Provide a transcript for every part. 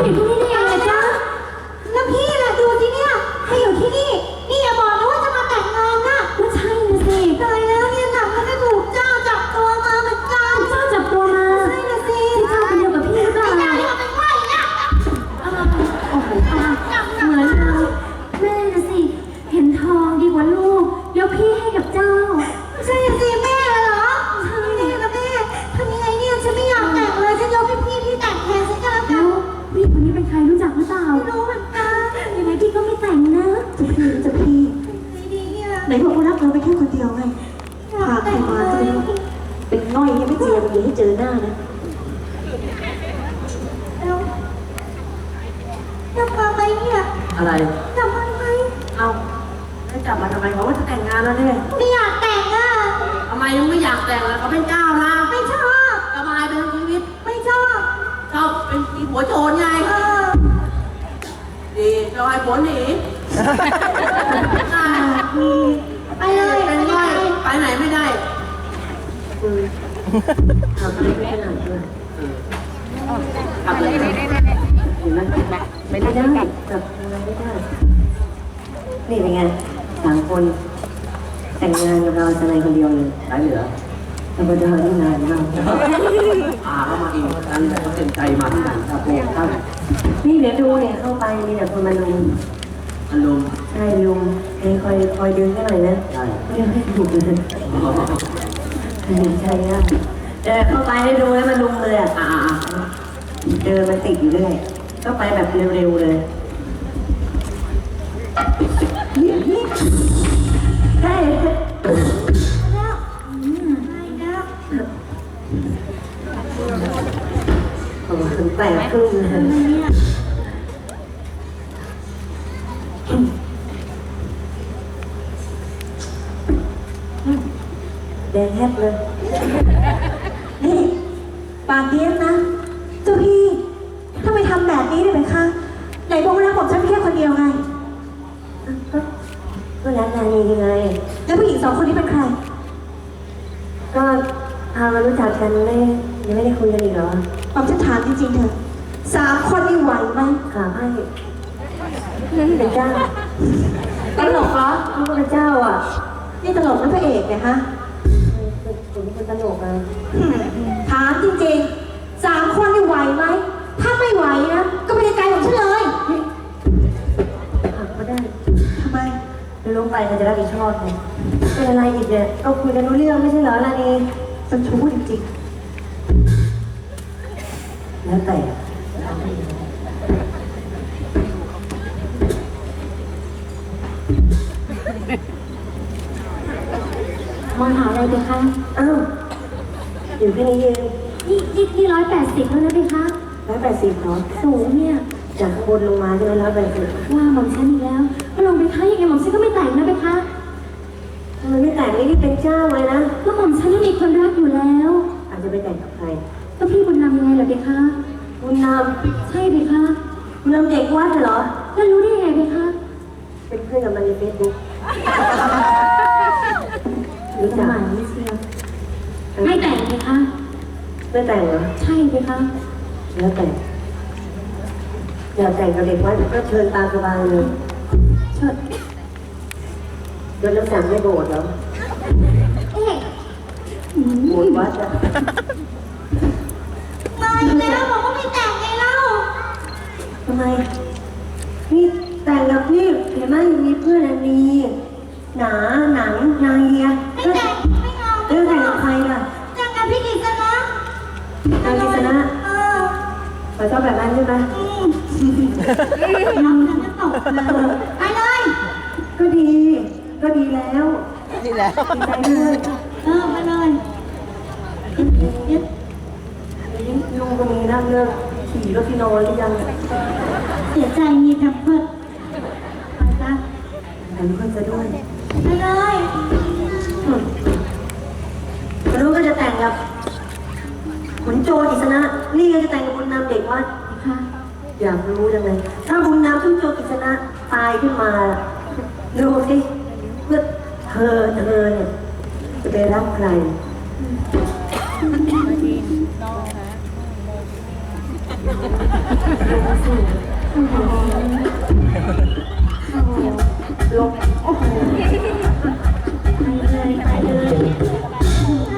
¡Corre, corre! จะมาไหมเนี่ยอะไรจะมาไหมเอาให้จับมาทำไมเขาว่าจะแต่งงานแล้วเนี่ยไม่อยากแต่งอะทำไมยังไม่อยากแต่งล่ะเขาเป็นเจ้านะไม่ชอบสบายไปทั้งชีวิต ไม่ชอบชอบเป็นอีหัวโจรไงเออดีจะให้ผัวหนีอ่าไปเลยเป็นไปง่อยเลยไปไหนไม่ได้ทำอะไรไม่ถนัดเลยทำเลยเห็นไไม่ได้จับอะไรไม่ได้ นี่เป็นไงสามคน แต่งงานกับเราจะในคนเดียวเลยไปเหลือธรรมดาที่นานมากอาก็มาเอีกอันเขาเต็มใจมาที่หลังครับผมท่านนี่เดี๋ยวดูเนี่ยเข้าไปมีแต่คนมาลุมอารมณ์ใช่ลุงเอ้ยคอยคอยดึงให้หน่อยนะใช่ให้ถูกเลยใช่ครับเดินเข้าไปให้ดูแล้วมันลุมเลยอะอ่าอ่าเดินมันติดอยู่เรื่อย ก็ไปแบบเร็วๆเลยใช่แล้วอืมไปแล้วโอ้โหถึงแตกครึ่งเลยทำไมเนี่ยแดงแฮบเลย นี่ ปากเดี้ยงนะ ก็พามารู้จักกันไม่ยังไม่ได้คุยกันอีกเหรอผมจะถามจริงๆเถอะสามคนนี่ไหวไหมขาให้เป็นเจ้าตลกเหรอเขาก็เป็นเจ้าอะนี่ตลกนะพระเอกเนี่ยฮะผมเป็นคนตลกนะถามจริงๆสามคนนี่ไหวไหมถ้าไม่ไหวนะก็ไม่ได้ไกลของฉันเลยก็ได้ทำไม ลงไปเขาจะรับผิดชอบไงเป็นอะไรอีกเนี่ยก็คุยกันรู้เรื่องไม่ใช่เหรอลานีเป็นชู้จริงๆแล้วแต่มาหาอะไรเบคะอ้าวอยู่แค่นี้เองนี่นี่นี่ร้อยแปดสิบแล้วนะเบคะร้อยแปดสิบเหรอสูงเนี่ย จากข้างบนลงมาใช่ไหมร้อยแปดสิบว่าหม่อมฉันอีกแล้ว ก็ลงไปคะยังไงหม่อมฉันก็ไม่แต่งนะเบคะทำไมไม่แต่งไม่ได้เป็นเจ้าเลยนะ ก็หม่อมฉันไม่มีคนรักอยู่แล้ว อาจจะไปแต่งกับใครก็พี่บุญนำยังไงล่ะเบคะคุณนใช่เบคะำคุณนำเด็กวัดเหรอ แล้วรู้ได้ยังไงเบคะเป็นเพื่อนกับมันในเฟซบุ๊กรู้รู้จัจักกหมายไม่เชียวไม่แต่งเบคะไม่แต่งเหรอ ใช่เบคะแล้วแต่งอยากแต่งกับเด็กวัดก็เชิญตามสบายเลยเชิด โดนน้ำสั่งไม่โบสถ์เหรอเอ๊ะอืมโบสถ์วัดอะมาอีกแล้วบอกว่าไม่แต่งไงเล่าทำไม นี่แต่งกับนี่เห็นไหมมีเพื่อนอันนี้หนาหนังนายเฮียไม่แต่งไม่เอาเรื่องแต่งกับใครล่ะแต่งกับพี่กิษณะนายกิษณะเออขอชอบแบบนั้นใช่ไหมเราจะไม่ตกเลยไปเลย ก็ดี ก็ดีแล้วดีแล้วดีใจด้วยเออไปเลยลุงคนนี้นั่งเลือกขี่รถที่นอนหรือยังเสียใจมีแพมเพิร์สไปจ้ะแต่เพื่อนจะด้วยไปเลยรู้ก็จะแต่งกับขุนโจรอิสนะ นี่ก็จะแต่งกับบุญนำเด็กวัดเบคะอยากรู้จังเลยถ้าบุญนำขุนโจรอิสนะตายขึ้นมาดูสิเพื่อเธอเธอเนี่ยจะไปรับใครลงโอ้โหไปเลยไปเลยโอ้โห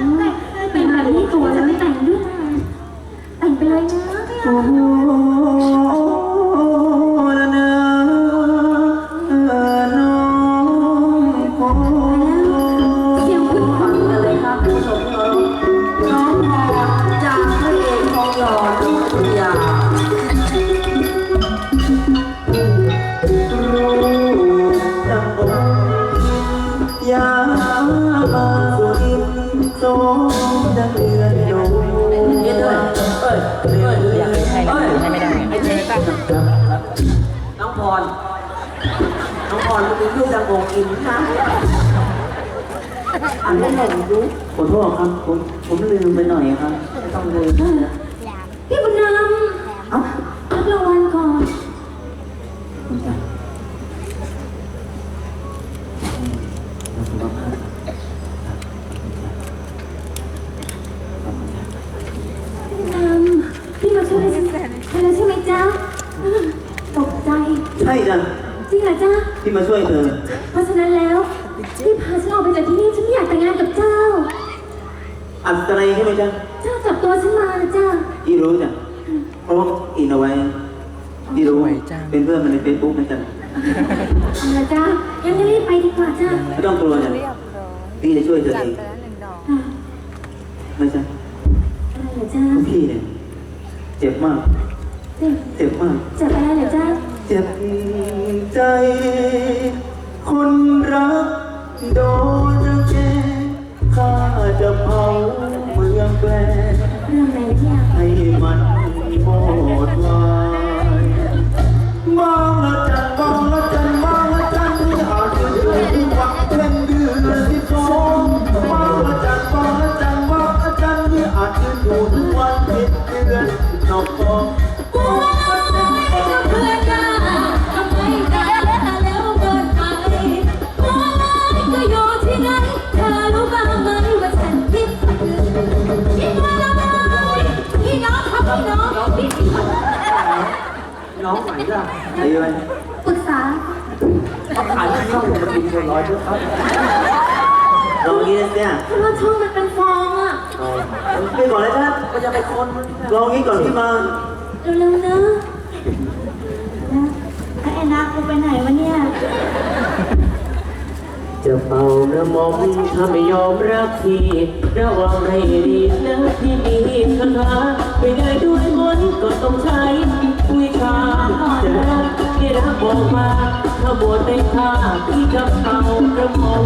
เป็นแบบนี้ตัวจะไม่แต่งด้วยแต่งไปเลยนะโอ้โห ยามาสุรินโซดังเดือนโดเย็นด้ยเอ้ยเอ้ยอยากให้ใครให้ไม่ได้ไอ้เจ๊ตั้งน้องพร น้องพรมันเป็นลูกดังโงกินนะอ่านไม่หลงรู้ขอโทษครับผมผมลืมไปหน่อยครับไม่ต้องเลยพี่บุญนเอาำรับรางวัลก่อน คุณจ้ะขอบคุณครับ พี่บุญนำพี่มาช่วยฉันใช่แล้วใช่ไหมจ๊ะตกใจ ใช่จ้ะ จริงเหรอจ๊ะ ที่มาช่วยเธอ เพราะฉะนั้นแล้วพี่พาฉันออกไปจากที่นี่ฉันไม่อยากแต่งงานกับเจ้า อัศนัยใช่ไหมจ๊ะเจ้าจับตัวฉันมานะจ้าที่รู้จ้ะเพราะว่าอินเอาไว้ที่รู้เป็นเพื่อนมันในเฟซบุ๊กนะจ๊ะเอาละจ้ายังไม่รีบไปดีกว่าจ้าไม่ต้องกลัวจ้ะพี่จะช่วยเธอเองอะไม่ใช่อะไรเหรอจ้าพวกพี่เนี่ยเจ็บมาก เจ็บเจ็บมากจับอะไรเหรอจ้าเจ็บใจ คนรักโดน แปลเรื่องอะไรเนี่ยให้มันหมดวายมองละจันมองละจันมองละจันที่อาจจะอยู่ที่วักเป็นเดือนที่สองมองละจันมองละจันมองละจันที่อาจจะอยู่ทุกวันเพ็ญเดือนนอกกอง ล่ะไอ้ยัยปรึกษาเขาขายข้าวมันกินคนร้อยด้วยครับลองนี้นะเนี่ยเพราะว่าช่องมันเป็นฟองอะไปก่อนเลยครับก็จะไปคนมันลองนี้ก่อนที่มาเร็วๆนะไอ้แอนนากูไปไหนวะเนี่ยจะเป่ากระหม่อมถ้าไม่ยอมรักพี่ระวังให้ดีนะพี่มีคาถาไม่ได้ด้วยมนต์ก็ต้องใช้วิชาจะรักที่รักบอก มาถ้าบวชในท่าพี่จะเป่ากระหม่อม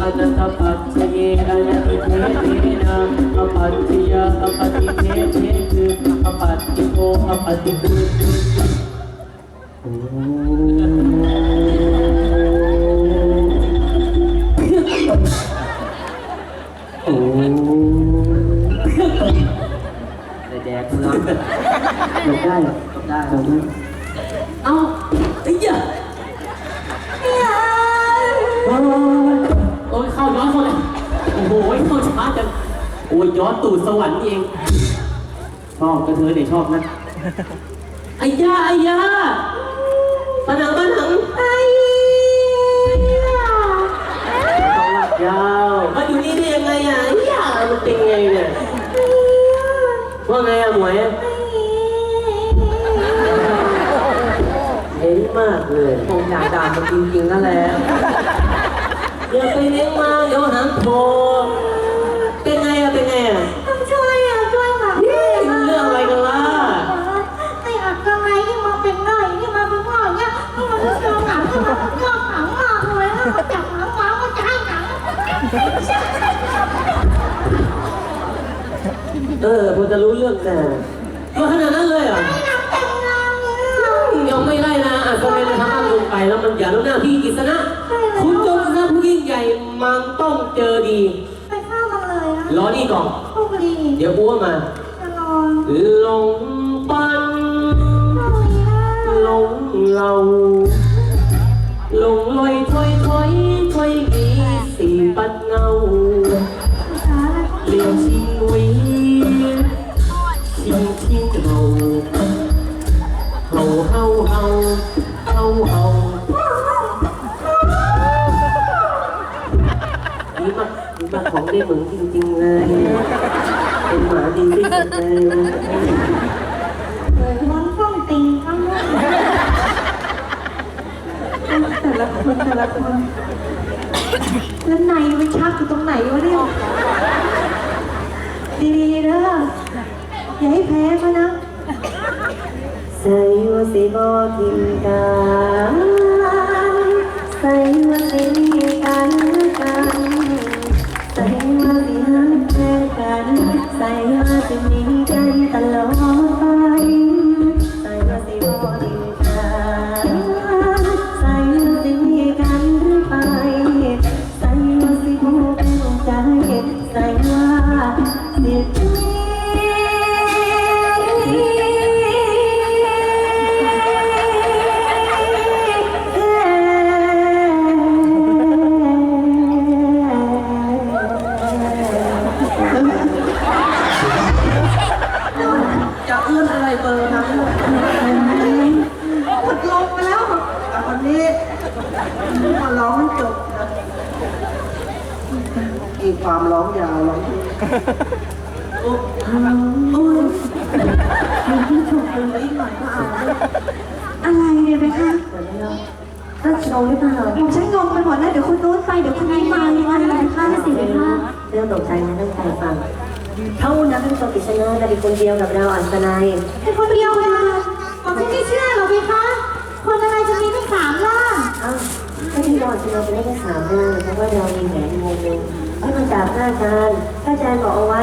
อนันตปัจเจเยอนันติเทเทนะอปัจจยาอปฏิเทเทคืออปัจจิโกอปฏิคือโอ้โอ้ได้แดกเนาะจำได้ได้จำได้ เอา เข้าช้าจังโอ้ยย้อนตูดสวรรค์นี่เอง ชอบกระเทยเนี่ยชอบนะไอ้ยาไอ้ยาปะหนังปะหนังไอ้ต้องลากยาวมาอยู่นี่ได้ยังไงอะไอ้ยามันเป็นไงเนี่ยว่าไงอะหมวยเห็นมากเลยคงอยากด่ามันจริงๆนั่นแหละอย่าไปเลี้ยงมาเดี๋ยวหางโผล่ เออพอจะรู้เรื่องแต่ก็ขนาดนั้นเลยเหรอหนังแต่งงานเนี่ยยังไม่ได้นะอาจจะเป็นทางลงไปแล้วมันอย่าลงหน้าที่กิษณะคุณจงกระทำผู้ยิ่งใหญ่มันต้องเจอดี ไปฆ่ามันเลยนะรอนี่ก่อนโชคดีเดี๋ยวอ้วมาจะนอนหลงปันโชคดีนะหลงเราหลงลอยถอยถอยถอยมี ได้เหมือนจริงๆเลย เป็นหมาดีที่สุดเลยมันต้องติงข้างนอกแต่ละคนแต่ละคนแล้วในมันชักอยู่ตรงไหนวะเนี่ยดีๆนะอย่าให้แพ้เขานะใส่ว่าสิบอทิมกัน มาร้องจบนะอีกความร้องยาวร้องอะไรเนี่ยไปคะถ้าโชว์หรือเปล่าผมฉันงงไปหมดแล้วเดี๋ยวคุณนู้นไปเดี๋ยวคุณนี้มายังไงไปคะสิคะเรื่องตกใจนะตั้งใจฟังเท่านั้นเป็นตัวปริศนาและเป็นคนเดียวกับเราอัศนัยเป็นคนเดียวกันนะผมไม่เชื่อหรอกพี่คะคนอะไรจะมีไม่สามล่า งอ้าวถ้าที่เราจะเราจะได้แค่สามร่างเพราะว่าเรามีแหวนวงหนึ่งที่มาจากพระอาจารย์พระอาจารย์บอกเอาไว้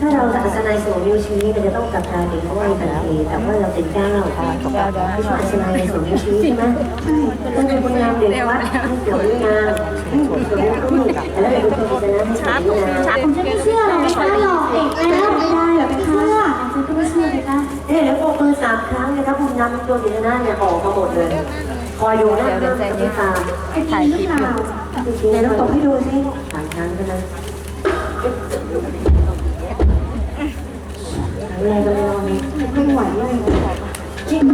ถ้าเราอัศนัยสวมนิ้วชี้มันจะต้องกลับตาเป็นเพราะว่าทันทีแต่ว่าเราเป็นเก้าไม่ใช่อัศนัยสวมนิ้วชี้ใช่ไหมใช่ต้องเป็นคนงามเด็กวัดให้สวมนิ้วนางให้สวมนิ้วคู่แล้วเป็นคนปริศนาให้สวมนิ้วนางผมจะไม่เชื่อหรอกพี่คะหลอกเด็กแล้วไม่ได้เหรอไปคะฉันก็ไม่เชื่อไปคะเอ๊ะเดี๋ยวโปรมือสามครั้งนะครับคุณนำตัวปริศนาเนี่ยออกมาหมดเลย คอยดูนะเรื่องจะไม่ตามถ่ายคลิปอยู่ไหนลองตบให้ดูสิสามครั้งเท่านั้นครั้งแรกก็ไม่รอดนี่ไม่ไหวเลยจริง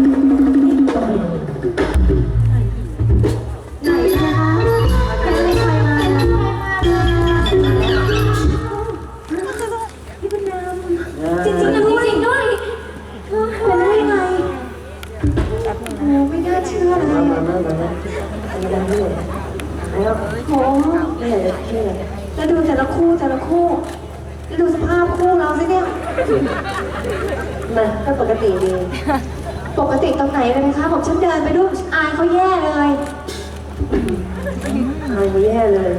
มามามามาอันนี้ดังที่ไหนแล้วโอ้ไม่อยากจะเชื่อแล้วดูแต่ละคู่แต่ละคู่ แล้วดูสภาพคู่เราสิเนี่ยมันก็ปกติดี ปกติตรงไหนเลยนะคะผมฉันเดินไปด้วยอายเขาแย่เลยทายไม่แย่เลย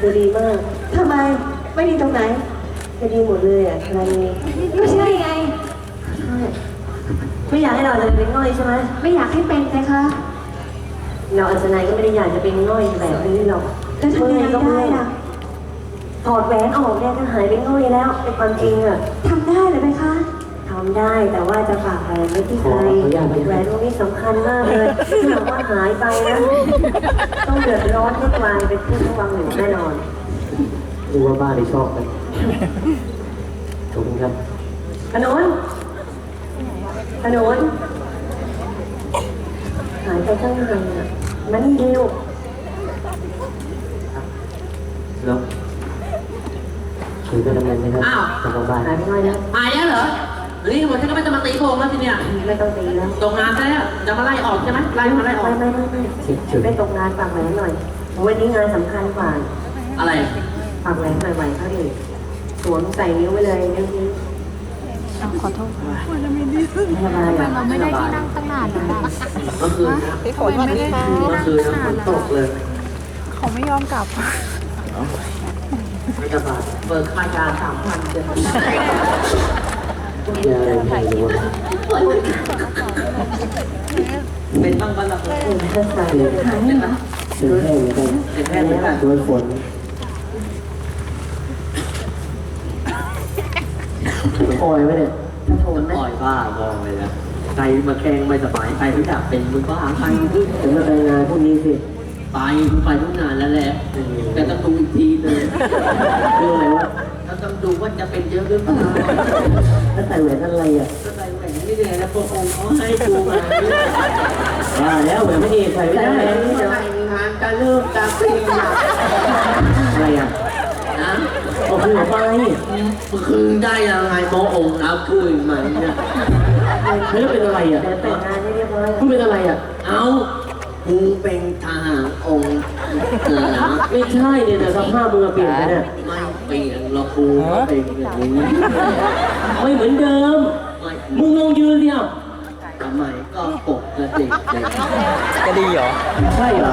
จะดีมากทำไมไม่ดีตรงไหนจะดีหมดเลยอะอะไรไม่ใช่ไง ไม่อยากให้เราจะเป็นง่อยใช่ไหมไม่อยากให้เป็นนะคะ เราอัศนัยก็ไม่ได้อยากจะเป็นง่อยแบบนี้หรอกแล้วทำยังไงได้ล่ะถอดแหวนออกเนี่ยก็หายไปง่อยแล้วเป็นความจริงอะทำได้เลยไหมคะทำได้แต่ว่าจะฝากแหวนไว้ที่ใครแหวนวงนี้สำคัญมากเลยถ้าหากว่าหายไปนะต้องเดือดร้อนทุกวันเป็นผู้ระวังอยู่แน่นอนดูว่าบ้าได้ชอบกันขอบคุณครับขนุนขนุนหายไป ตั้งนานอะมันเร็วแล้วคุยไปดำเนินนะครับอ้าว ทางบ้านหายไปง่อยแล้วหายแล้วเหรอนี่ผมฉันก็ไม่จะมาตีโกงแล้วทีเนี่ยไม่ต้องตีแล้วตกงานซะแล้วจะมาไล่ออกใช่ไหมไล่มาไล่ออกไม่ไม่ไม่ไม่ไม่ตกงานฝากแหวนหน่อย วันนี้งานสำคัญกว่าอะไร ฝากแหวนหน่อยไหวเขาดิสวมใส่นิ้วไว้เลยนิ้วนี้ ขอโทษไม่สบายอะไม่ได้ที่นั่งตั้งนานแล้วเมื่อคืนนะพี่ฝนไม่ได้เมื่อคืนนะฝนตกเลยเขาไม่ยอมกลับไม่สบายเบิกค่ายาสามพันเดือนอย่าอะไรใครรู้ว่าเป็นบ้างบ้างละเออถ้าใส่เสียงแห้งเหมือนกันเสียงแค่นี้ค่ะโดนฝน ปล่อยไว้เนี่ยโอนปล่อยบ้ามองเลยนะใครมาแกงไม่สบายใครไม่อยากเป็นมึงบ้าใครจะมารายงานพวกนี้สิไปมึงไปทุกงานแล้วแหละแต่ต้องดูอีกทีเลยเรื่องอะไรวะถ้าต้องดูว่าจะเป็นเยอะหรือเปล่าแล้วใส่แหวนอะไรอะก็ใส่แหวนนี่เลยแล้วพระองค์เขาให้ดูมาว่าแล้วแหวนพระเอกใส่ไม่แต่ได้แหวนที่จะแต่งงานจะเริ่มจะปีนอะอะไรอะนะ เอาคืนไปคืนได้ยังไงพระองค์รับคืนไหมเนี่ยแล้วเป็นอะไรอะแต่แต่งงานให้เรียบร้อยคุณเป็นอะไรอะ เอากูเป็นทหารองค์เหนือไม่ใช่เนี่ยแต่สภาพมึงอะเปลี่ยนไปเนี่ยไม่เปลี่ยนหรอกกูก็เป็นอย่างนี้ไม่เหมือนเดิมไม่มึงลองยืนเนี่ยทำไมก็ปกติเลยใช่เหรอ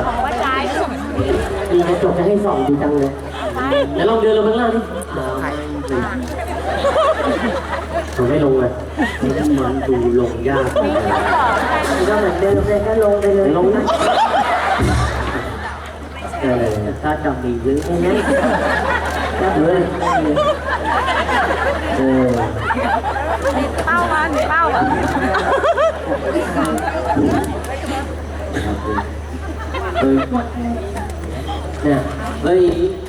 ดีกระจกจะให้ส่องดูจังเลย เดี๋ยวลองเดินลงข้างล่างดิเอาไม่ดีผมไม่ลงเลยมันดูลงยากเลยก็เหมือนเดิมเลยก็ลงไปเลยลงนะเออถ้าจะมีหรืออย่างนั้นเฮ้ยเออเป้ามาหนูเป้าอะเฮ้ยเนี่ยเฮ้ย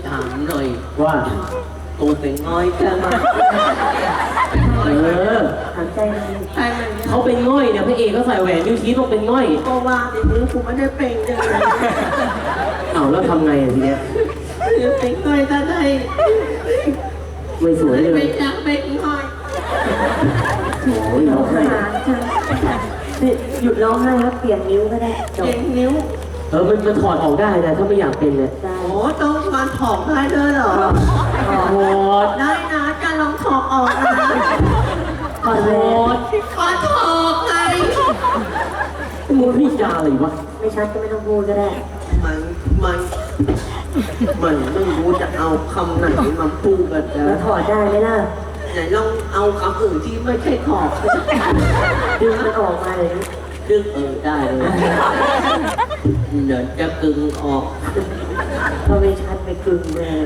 ถามหน่อยว่ากูเป็นง่อยใช่ไหมเออถามใจมันใช่ไหมเขาเป็นง่อยเนี่ยพระเอกก็ใส่แหวนนิ้วชี้ต้องเป็นง่อยก็ว่าในมือกูไม่ได้เป็นเลยเอาแล้วทำไงอะทีเนี้ยเป็นง่อยถ้าได้ไม่สวยเลไม่ยอยากเป็นง่อยโอ้ยร้องไห้หาฉันนี่หยุดร้องไห้แล้วเปลี่ยนนิ้วก็ได้จบเก่งนิ้วเออมันมันถอดออกได้นะถ้าไม่อยากเป็นเนี่ยได้โอ้ ต้องมาถอกได้ด้วยเหรอถอดได้นะจะลองถอกออกนะถอดขอถอกไงมึงพี่จาอะไรวะไม่ชัดก็ไม่ต้องพูดก็ได้ มันมันมันไม่รู้จะเอาคำไหนมาพูดกันแล้วนะถอดได้ไหมล่ะไหนลองเอาคำอื่นที่ไม่ใช่ถอกสิดึงมันออกมาเลยนะ ดึงเออได้เลยเดี๋ยวจะกึงออกก็ไม่ชัดไปกึ่งเลย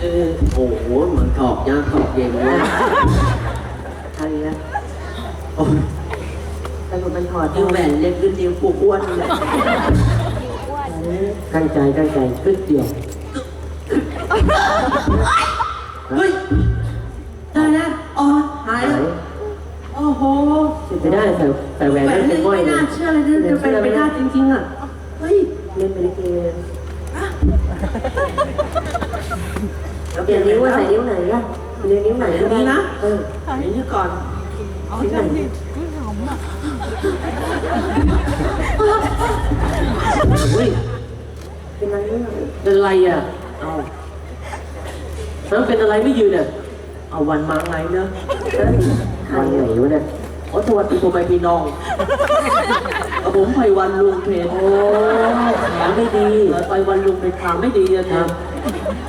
เออโอ้โหเหมือนถอกยากถอกเย็นเลยทางนี้นะโอ้ยสรุปมันถอดนิ้วแหวนเล็กขึ้นนิ้วกูอ้วนเลยตั้งใจตั้งใจขึ้นเดียวเฮ้ยได้แล้วอ๋อหายแล้ว โอ้โหไม่ได้ใส่ใส่แหวนแหวไม่นเป็นนี่ง่อยไม่เลน่ายเชื่อเลยนะจะเป็นไปได้จริงๆอะ เฮ้ยเล่นไปลิเกเราเปลี่ยนนิ้วว่าใส่นิ้วไหนล่ะเรียนนิ้วไหนก็ได้นี่นะเออเดี๋ยวนี้ก่อนนิ้วไหนเฮ้ยเป็นอะไรเนี่ยเป็นอะไรอะเอาแล้วเป็นอะไรไม่ยืนอะเอาวันมาไงเนอะ วันไหนวะเนี่ยขอสวัสดีพ่อแม่พี่น้องเอาผมไพวันลุงเพนโอ้ขาไม่ดีเออไพวันลุงเพนขาไม่ดีอะครับ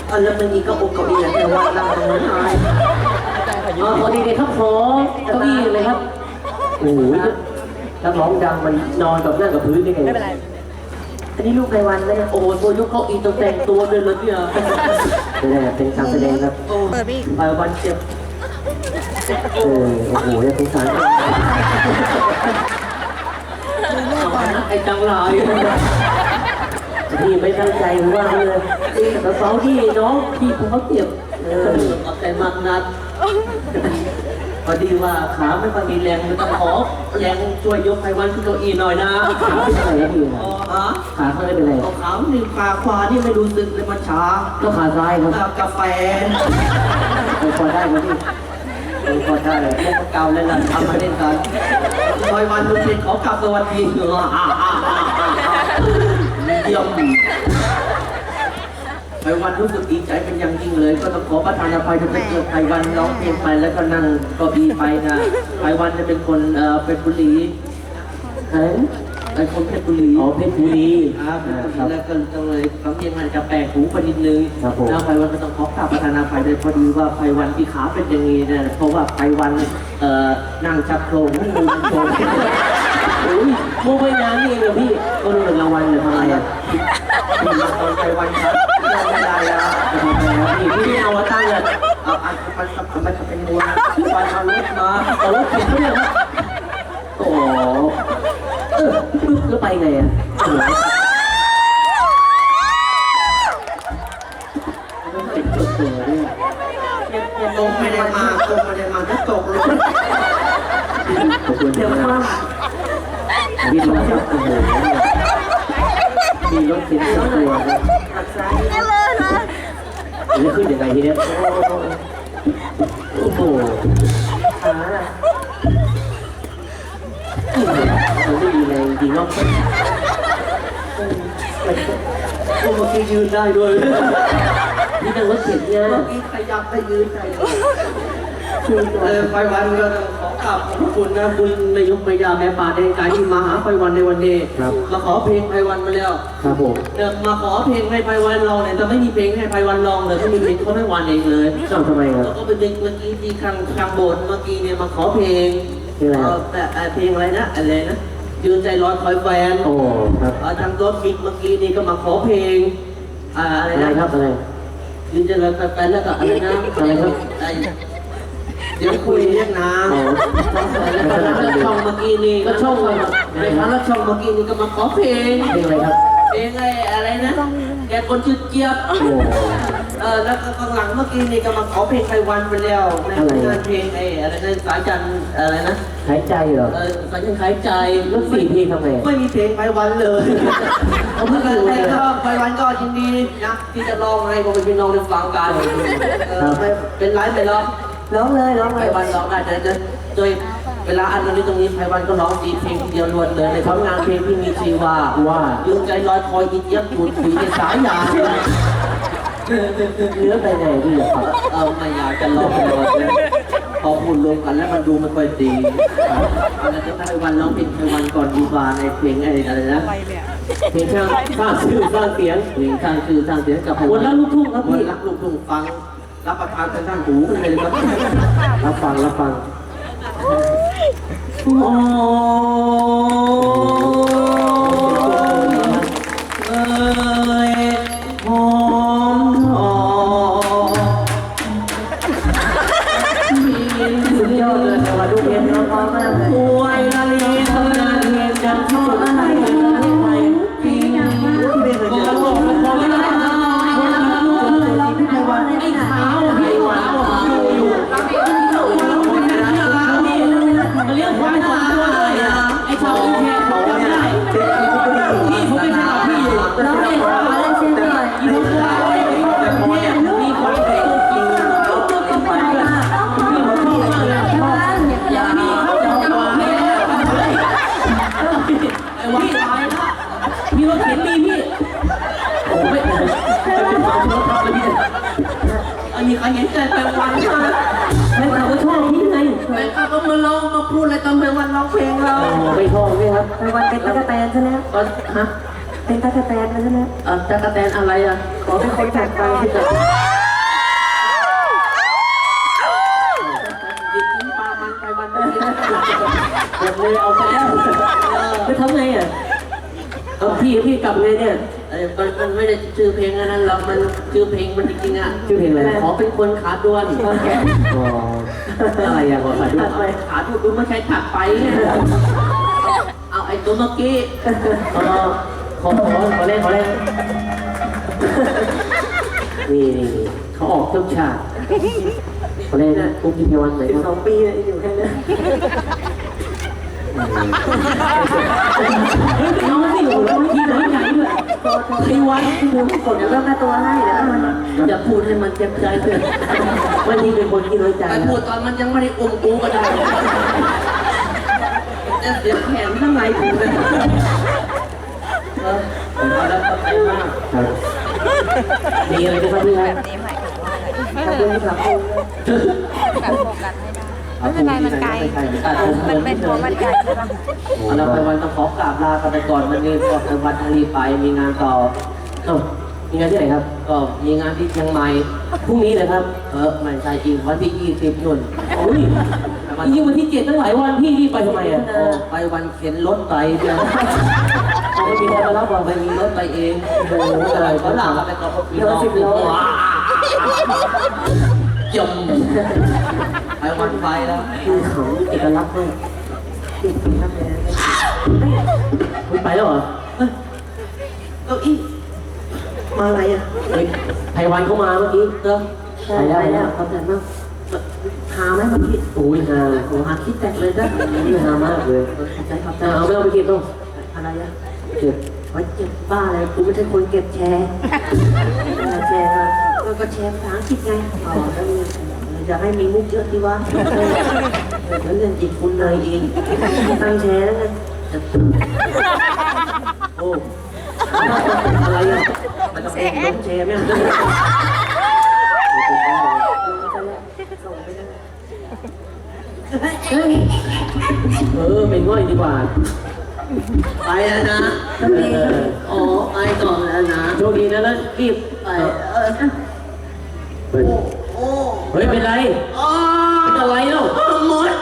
อันแล้วมันมีเก็อกเก้าอี้อะแต่ว่านั่งตรงนั้นหายอ๋อพอดีเลยครับขอเก้าอี้เลยครับโอ้โหนักร้องดังมันนอนกับนั่งกับพื้นได้ไงไม่เป็นไรอันนี้ลูกในวันไหมเนี่ยโอ้โหตัวยุคเก้าอี้ต้องแต่งตัวเลยเหรอเนี่ยไม่ได้เป็นการแสดงครับโอ้เปิดพี่ไพวันเจ็บเออ โอ้โหเนี่ยสงสารไอ้จังไรพี่ไม่ตั้งใจว่าเลยกระเป๋าที่น้องพี่ผมเขาเจ็บเออเอาแต่มากนัดพอดีว่าขาไม่ค่อยมีแรงมันต้องขอแรงช่วยยกไพวันขึ้นเก้าอี้หน่อยนะขาเป็นอะไรนะพี่อ๋อฮะขาเขาไม่เป็นไรขาหนึ่งขาขวานี่ไม่รู้สึกเลยมันช้าก็ขาซ้ายครับกับกาแฟพอได้ไหมพี่ เออก็ได้เล่นเก่าเล่นละทำมาเล่นกันคอยวันดูเป็นขอกลับสวัสดีเยี่ยมไปวันรู้สึกดีใจเป็นอย่างยิ่งเลย ก็ต้องขอประทานอภัยที่ไปเจอไปวันร้องเพลงไปแล้วก็นั่งก็ดีไปนะไปวันจะเป็นคนเอ่อเป็นบุรีเอ้ เป็นคนเพชรบุรีอ๋อเพชรบุรีครับอ่าคครัรับบแล้วก็จังเลยบางทีมันจะแปลกหูไปนิดนึงครับผมแล้วไพวันก็ต้องขอกราบประธานาภัยด้วยพอดีว่าไพวันที่ขาเป็นอย่างนี้เนี่ยเพราะว่าไพวันเอ่อนั่งชักโครกให้มือมันโครงโอ้ยโมไปงานนี่เองเหรอพี่ก็รู้เป็นรางวัลหรือทำไมอะที่มาตอนไพวันครับยังไม่ได้อะจะทำอะไรครับพี่พี่ไม่เอาตังค์อะเอาอันมันมันมันจะเป็นมวลที่วันเอารถมาเอารถเข็นเขาเนี่ยโอ้โห เออปึ๊บแล้วไปไงอะโอ้โหติดตัวเนี่ยตรงไม่ได้มาตรงไม่ได้มาก็ตกเลยขอบคุณเดี๋ยวนะว่าพี่รถโอ้โหมีรถเข็นสองตัวนะหักซ้ายเอเลยนะจะขึ้นยังไงทีเนี้ย เนาะโอ้เมื่อกี้ยืนได้ด้วย นี่นั่งรถเข็นเนี่ยเมื่อกี้ขยับไปยืนใจเออไปวันก็ต้องขอกราบขอบคุณนะคุณนายกพยาแม่ป่าแดงกายที่มาหาไปวันในวันนี้มาขอเพลงไพวันมาแล้วครับผมเดินมาขอเพลงให้ไพวันลองเนี่ยแต่ไม่มีเพลงให้ไพวันลองเลยไม่มีเพลงเขาให้วันเองเลยชอบทำไมครับแล้วก็เป็นเพลงเมื่อกี้ที่ข้างข้างโบสถ์เมื่อกี้เนี่ยมาขอเพลงเพลงอะไรเออแต่เอ่อเพลงอะไรนะอะไรนะ ยืนใจร้อนคอยแฟนโอ้ครับเอ่อทางรถบิ๊กเมื่อกี้นี่ก็มาขอเพลงอ่าอะไรอะไรนะครับอะไร ยืนใจร้อนคอยแฟนแล้วก็อะไรนะอะไรครับ ไอ้เดี๋ยวคุยเรียกนาอ๋อแล้วก็ช่องเมื่อกี้นี่ก็ช่องเลยในครั้งละช่องเมื่อกี้นี่ก็มาขอเพลงเพลงอะไรครับเพลงไอ้อะไรนะแกคนชื่อเจี๊ยบโอ้เออแล้วก็ข้างหลังเมื่อกี้นี่ก็มาขอเพลงไพวันไปแล้วในอะไรงานเพลงไอ้อะไรนะสายจันทร์อะไรนะหายใจเหรอเออสายจันทร์ขายใจแล้วสี่เพลงทำไงไม่มีเพลงไพวันเลยเอาเพื่อนกันแต่ก็ไพวันก็ยินดีนะที่จะร้องให้พวกพี่น้องได้ฟังกันเออไม่เป็นไรไม่ร้องร้องเลยร้องไพเลยวันร้องได้แต่จะโดย เวลาอันนี้ตรงนี้ไพวันก็ร้องสีเพลงเดียวล้วนเลยในผลงานเพลงที่มีชื่อว่าว่ายืนใจลอยคอยยินเยียบบุญคุยในสายยาเนื้อไปไหนพี่ครับเออไม่อยากจะลองเลยพอพูดรวมกันแล้วมันดูไม่ค่อยดีเราจะให้วันร้องเพลงให้วันก่อนดีกว่าในเพลงอะไรนะเพลงสร้างสร้างชื่อสร้างเสียงเพลงสร้างชื่อสร้างเสียงกับคนรักลูกทุ่งครับพี่รักลูกทุ่งฟังรับประทานกันทั้งหูกันเลยครับรับฟังรับฟัง โเพลงเราโอ้ไม่ชอบพี่ครับไปวันเป็นตะกะแตนซะแล้วก็ฮะเป็นตะกะแตนมาซะแล้วเอ่อตะกะแตนอะไรอะขอเป็นคนถัดไปยิงปลามันไปวันนี้หมดเลยเอาไปแล้วไปทำไงอะเอาพี่พี่กลับไง เนี่ยเออมันมันไม่ได้ชื่อเพลงอันนั้นหรอกมันชื่อเพลงมันจริงๆอะชื่อเพลงอะไรขอเป็นคนขาด้วนอ๋ออะไรอย่างขอถ่ายรูปเอาขาด้วนดูไม่ใช่ถักไปเนี่ยเอาไอ้ตัวเมื่อกี้อ๋อขอขอขอเล่นขอเล่นนี่นี่นี่เขาออกเครื่องฉากขอเล่นนะกุ๊กกินเทวันไหนสิบคสรัอบงปีเลยอยู่แค่นั้นน้องสิโอ้โหทีน้อยใหญ่ด้วย ไอ้วันดูกดเริ่มหน้าตัวให้แล้วมันจะพูดให้มันเจ็บใจเถอะวันนี้เป็นคนที่น้อยใจไอ้นะพูดตอนมันยังไม่ได้อุ้มกูก็ได้เสียแขนข้างในกูเลยเออเอาแล้วขอบใจมากครับมีอะไรไหมครับพี่ครับนี่ใหม่ขอบคุณครับแบบโฟกัสไม่ได้ ไม่เป็นไรมันไกล มันเป็นตัวมันไกลใช่ปะเอาเราไปวันต้องขอกราบลากันไปก่อนวันนี้ก็ไปวันรีบไปมีงานต่อเอ้ามีงานที่ไหนครับ ก็มีงานที่เชียงใหม่พรุ่งนี้เลยครับ เออไม่ใช่จริงวันที่ยี่สิบนุ่นโอ้ยยิ่งวันที่เจ็ดตั้งหลายวันพี่รีบไปทำไมอะโอ้ไปวันเข็นรถไปเดียวเอาไม่มีใครมารับหรอกไม่มีรถไปเองโอ้โหอะไรก็ลากันไปก่อนพี่น้องว้า จมไปวันไปแล้วคือเขาเอกลักษณ์มากติดครับเลยคุณไปแล้วเหรอเก้าอี้มาอะไรอะเฮ้ยไพวันเขามาเมื่อกี้เนอะใช่ไปแล้วขอบคุณมากไหาไหมเมื่อกี้โอ้ยฮาโอ้หาคิดแตกเลยนะนี่ฮามากเลยใจครับเอาเอาไม่เอาไปกินต้องอะไรอะเก็บไว้เก็บบ้าอะไรกูไม่ใช่คนเก็บแชร์แชร์ นะแล้วก็แชร์ภาษาอังกฤษไงอ๋อแล้วจะให้มีมุกเยอะดีวะแล้วเรื่องจิตคุณนายเองตั้งแชร์แล้วกันโอ้อะไรอะมันจะเป็นลงแชร์ไหมเฮ้ยเออเป็นง่อยดีกว่า ไปแล้วนะเอออ๋อไปก่อนแล้วนะโชคดีนะแล้วรีบไป เฮ้ยเป็นไร เป็นอะไรเนาะหมด